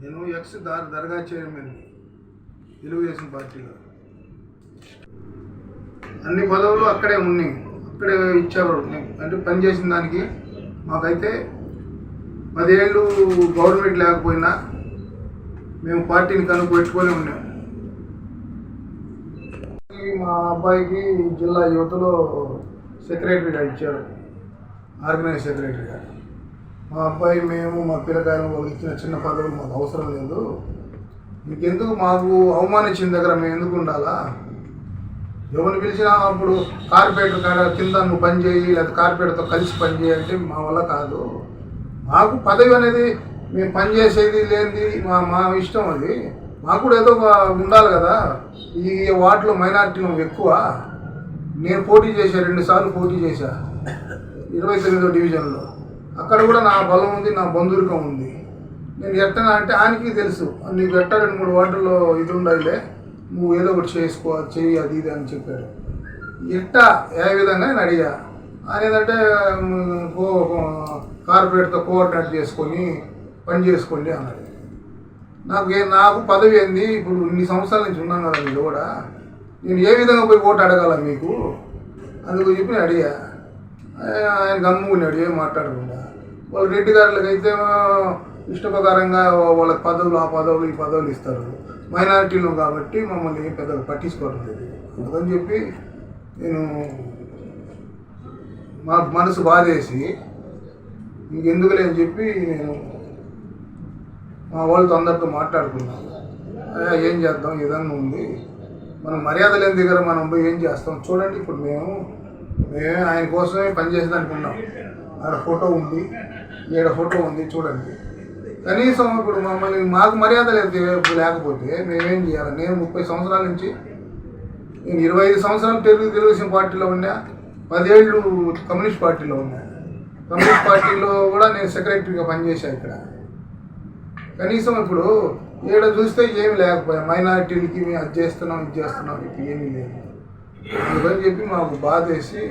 నేను ఎక్స్ దారి దర్గా చైర్మన్ తెలుగుదేశం పార్టీలో. అన్ని పదవులు అక్కడే ఉన్నాయి. అక్కడే ఇచ్చేవాడు అంటే పనిచేసిన దానికి మాకైతే పదేళ్ళు గవర్నమెంట్ లేకపోయినా మేము పార్టీని కనుపెట్టుకొని ఉన్నాం. మా అబ్బాయికి జిల్లా యువతలో సెక్రటరీగా ఇచ్చారు ఆర్గనైజ్ సెక్రటరీగా మా అబ్బాయి మేము మా పిల్లకాయలు ఇచ్చిన చిన్న పదవులు మాకు అవసరం లేదు. మీకెందుకు మాకు అవమానించిన దగ్గర మేము ఎందుకు ఉండాలా? ఎవరిని పిలిచినా అప్పుడు కార్పొరేటర్ కాడ కింద నువ్వు పని చేయి లేదా కార్పొరేటర్తో కలిసి పని చేయి అంటే మా వల్ల కాదు. మాకు పదవి అనేది మేము పని చేసేది లేనిది మా మా ఇష్టం అది. మాకు కూడా ఏదో ఒక ఉండాలి కదా. ఈ వాటిలో మైనారిటీ ఎక్కువ. నేను పోటీ చేశా రెండుసార్లు పోటీ చేశా ఇరవై తొమ్మిదో డివిజన్లో. అక్కడ కూడా నా బలం ఉంది నా బంధురికం ఉంది. నేను ఎట్టనా అంటే ఆయనకి తెలుసు. నీకు ఎట్ట రెండు మూడు వాటర్లో ఇది ఉండాలిలే. నువ్వు ఏదో ఒకటి చేసుకో అది చెయ్యి అది ఇది అని చెప్పాడు. ఇట్టా ఏ విధంగా నేను అడిగా. అనేదంటే ఏంటంటే కో కార్పొరేట్తో కోఆర్డినేట్ చేసుకొని పని చేసుకోండి అన్నాడు. నాకు ఏ నాకు పదవి ఏంది? ఇప్పుడు ఇన్ని సంవత్సరాల నుంచి ఉన్నాను కదా మీరు కూడా. నేను ఏ విధంగా పోయి ఓటు అడగాల మీకు? అందుకు చెప్పి నేను అడిగా. ఆయన- గమ్ముకున్నాడు ఏం మాట్లాడకుండా. వాళ్ళు రెడ్డి గారులకి ఇష్టప్రకారంగా వాళ్ళ పదవులు ఆ పదవులు ఈ పదవులు ఇస్తారు. మైనారిటీలు కాబట్టి మమ్మల్ని పెద్దగా పట్టించుకోవడం లేదు. అందుకని చెప్పి నేను మా మనసు బాధేసి ఇంకెందుకులే అని చెప్పి నేను మా వాళ్ళతో అందరితో మాట్లాడుకున్నాను అదే ఏం చేద్దాం? ఏదన్నా ఉంది. మనం మర్యాద లేని దగ్గర మనం పోయి ఏం చేస్తాం? చూడండి ఇప్పుడు మేము మేమే ఆయన కోసమే పనిచేసేదానికి ఉన్నాం. ఆడ ఫోటో ఉంది. ఈడ ఫోటో ఉంది. చూడండి. కనీసం ఇప్పుడు మమ్మల్ని మాకు మర్యాద లేదు లేకపోతే మేమేం చేయాలి? నేను ముప్పై సంవత్సరాల నుంచి నేను ఇరవై ఐదు సంవత్సరాలు తెలుగు తెలుగుదేశం పార్టీలో ఉన్నా పదేళ్ళు కమ్యూనిస్ట్ పార్టీలో ఉన్నా. కమ్యూనిస్ట్ పార్టీలో కూడా నేను సెక్రటరీగా పనిచేశాను ఇక్కడ. కనీసం ఇప్పుడు ఈడ చూస్తే ఏమి లేకపోయా? మైనారిటీలకి మేము అది చేస్తున్నాం ఇది చేస్తున్నాం ఇప్పుడు ఏమీ లేదు. అందుకని చెప్పి మాకు బాధ వేసి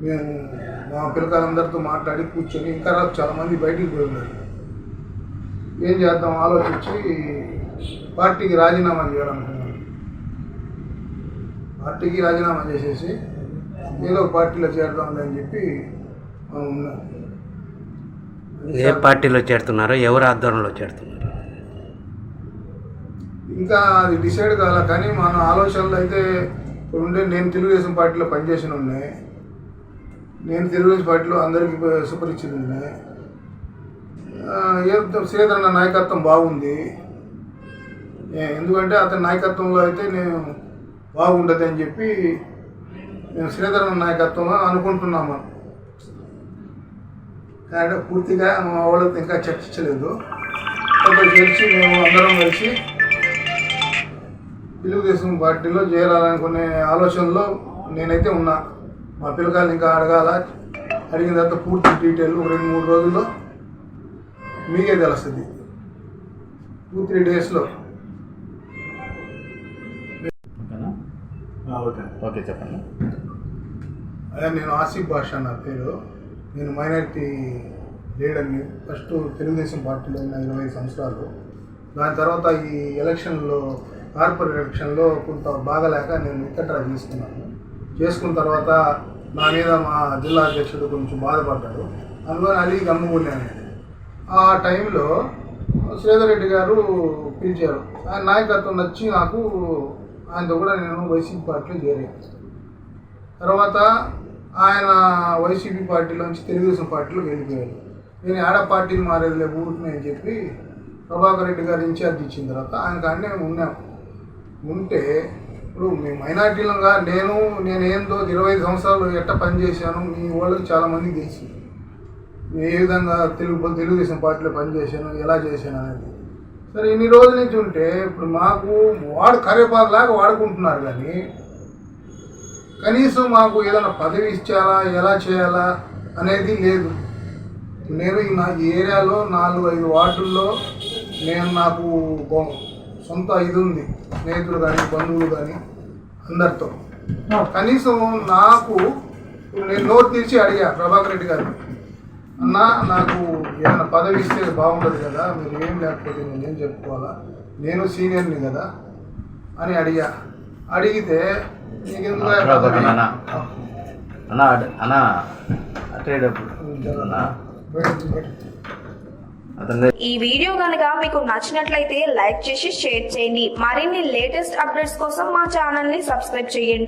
మేము మా పిల్లకాయలందరితో మాట్లాడి కూర్చొని ఇంకా రా చాలా మంది బయటికి పోయి ఉన్నారు ఏం చేద్దాం ఆలోచించి పార్టీకి రాజీనామా చేయాలనుకున్నాను పార్టీకి రాజీనామా చేసేసి ఏదో పార్టీలో చేరదాంలే అని చెప్పి మనం ఉన్నాం. ఏ పార్టీలో చేరుతున్నారో ఎవరు ఆధ్వర్యంలో చేరుతున్నారు? ఇంకా అది డిసైడ్ కాల కానీ మన ఆలోచనలు అయితే ఇప్పుడు ఉండే నేను తెలుగుదేశం పార్టీలో పనిచేసిన ఉన్నాయి నేను తెలుగుదేశం పార్టీలో అందరికీ సుపరిచితులు ఉన్నాయి ఏదో శ్రీధర్ అన్న నాయకత్వం బాగుంది. ఎందుకంటే అతని నాయకత్వంలో అయితే నేను బాగుండదు అని చెప్పి మేము శ్రీధర్ అన్న నాయకత్వంలో అనుకుంటున్నాము. కానీ పూర్తిగా మా వాళ్ళతో ఇంకా చర్చించలేదు. కొంత చేర్చి మేము అందరం కలిసి తెలుగుదేశం పార్టీలో చేరాలనుకునే ఆలోచనలో నేనైతే ఉన్నా. మా పిల్లకాయలు ఇంకా అడగాల. అడిగిన తర్వాత పూర్తి డీటెయిల్ ఒక రెండు మూడు రోజుల్లో మీకే తెలుస్తుంది. టూ త్రీ డేస్లో ఓకే. ఓకే చెప్పండి. అయ్యా నేను ఆసిఫ్ బాషా నా పేరు. నేను మైనారిటీ లీడర్ని ఫస్ట్ తెలుగుదేశం పార్టీలో ఉన్న ఇరవై సంవత్సరాలు. దాని తర్వాత ఈ ఎలక్షన్లో కార్పొరేట్ ఎలక్షన్లో కొంత బాగలేక నేను విత్డ్రా తీసుకున్నాను చేసుకున్న తర్వాత నా మీద మా జిల్లా అధ్యక్షుడు కొంచెం బాధపడ్డాడు. అందుకని అది గమ్ముకున్నాను ఆ టైంలో శ్రీధర్ రెడ్డి గారు పిలిచారు. ఆయన నాయకత్వం నచ్చి నాకు ఆయనతో కూడా నేను వైసీపీ పార్టీలో చేరాను. తర్వాత ఆయన వైసీపీ పార్టీలోంచి తెలుగుదేశం పార్టీలో వెళ్ళిపోయాడు నేను ఆడ పార్టీని మారేదిలే ఊరుకునే అని చెప్పి ప్రభాకర్ రెడ్డి గారు ఇన్ఛార్జ్ ఇచ్చిన తర్వాత ఆయన అన్నీ ఉన్నాం. ఉంటే ఇప్పుడు మేము మైనార్టీలంగా నేను నేను ఏందో ఇరవై ఐదు సంవత్సరాలు ఎట్ట పనిచేశాను మీ వాళ్ళకి చాలామంది తెలిసింది ఏ విధంగా తెలుగు తెలుగుదేశం పార్టీలో పనిచేశాను ఎలా చేశాను అనేది. సరే ఇన్ని రోజుల నుంచి ఉంటే ఇప్పుడు మాకు వాడు కరేపాకులాగా వాడుకుంటున్నారు కానీ కనీసం మాకు ఏదైనా పదవి ఇచ్చారా ఎలా చేయాలా అనేది లేదు. నేను ఈ నా ఏరియాలో నాలుగు ఐదు వార్డుల్లో నేను నాకు సొంత ఇది ఉంది స్నేహితులు కానీ బంధువులు కానీ అందరితో. కనీసం నాకు నేను నోరు తీర్చి అడిగా ప్రభాకర్ రెడ్డి గారిని అన్న నాకు ఏమైనా పదవి ఇస్తే బాగుంటుంది కదా మీరు ఏం లేకపోతే నేను ఏం చెప్పుకోవాలా? నేను సీనియర్ని కదా అని అడిగా. అడిగితే? అన్న. అన్న అట్టేటప్పుడు ఈ వీడియో కనుక మీకు నచ్చినట్లయితే లైక్ చేసి షేర్ చేయండి. మరిన్ని లేటెస్ట్ అప్డేట్స్ కోసం మా ఛానల్ని సబ్స్క్రైబ్ చేయండి.